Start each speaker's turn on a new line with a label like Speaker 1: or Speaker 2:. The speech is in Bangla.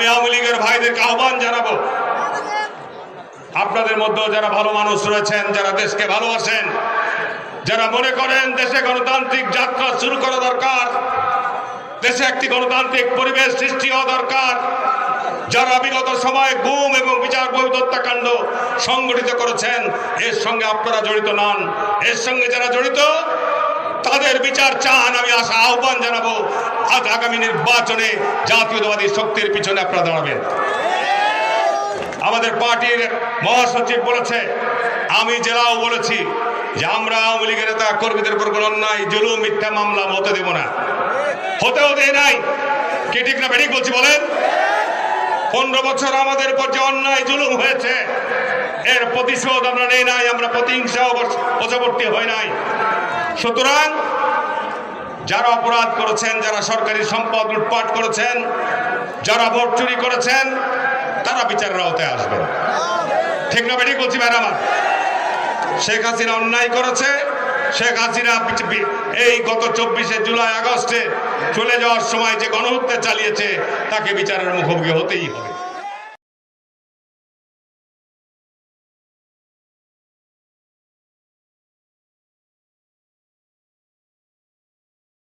Speaker 1: আমি আওয়ামী লীগের ভাইদেরকে আহ্বান জানাব। আপনাদের মধ্যেও যারা ভালো মানুষ রয়েছেন, যারা দেশকে ভালোবাসেন, যারা মনে করেন দেশে গণতান্ত্রিক যাত্রা শুরু করা দরকার, দেশে একটি গণতান্ত্রিক পরিবেশ সৃষ্টি হওয়া দরকার, যারা বিগত সময়ে গুম এবং বিচার বহির্ভূত হত্যাকাণ্ড সংগঠিত করেছেন, এর সঙ্গে আপনারা জড়িত নন। এর সঙ্গে যারা জড়িত বিচার চান, আমি আশা আহ্বান জানাব। আজ আগামী নির্বাচনে জাতীয়তাবাদী শক্তির পিছনে আপনারা দাঁড়াবেন। আমাদের পার্টির মহাসচিব বলেছে, আমি জেলাও বলেছি যে আমরা আওয়ামী লীগের নেতা কর্মীদের উপর কোনো অন্যায়, জুলুম, মিথ্যা মামলা হতে দেব না। হতেও দেয় নাই। কে ঠিক না বেঠিক বলছি বলেন? পনেরো বছর আমাদের উপর যে অন্যায়, জুলুম হয়েছে, এর প্রতিশোধ আমরা নেই নাই, আমরা প্রতিহিংসা বশবর্তী হয় নাই। সুতরাং যারা অপরাধ করেছেন, যারা সরকারি সম্পদ লুটপাট করেছেন, যারা ভোট চুরি করেছেন, তারা বিচারের আওতায় আসবেন ঠিক না বেঠিক বলছি ম্যাডাম? শেখ হাসিনা অন্যায় করেছে। শেখ হাসিনা এই গত চব্বিশে জুলাই, আগস্টে চলে যাওয়ার সময় যে গণহত্যা চালিয়েছে, তাকে বিচারের মুখোমুখি হতেই হবে।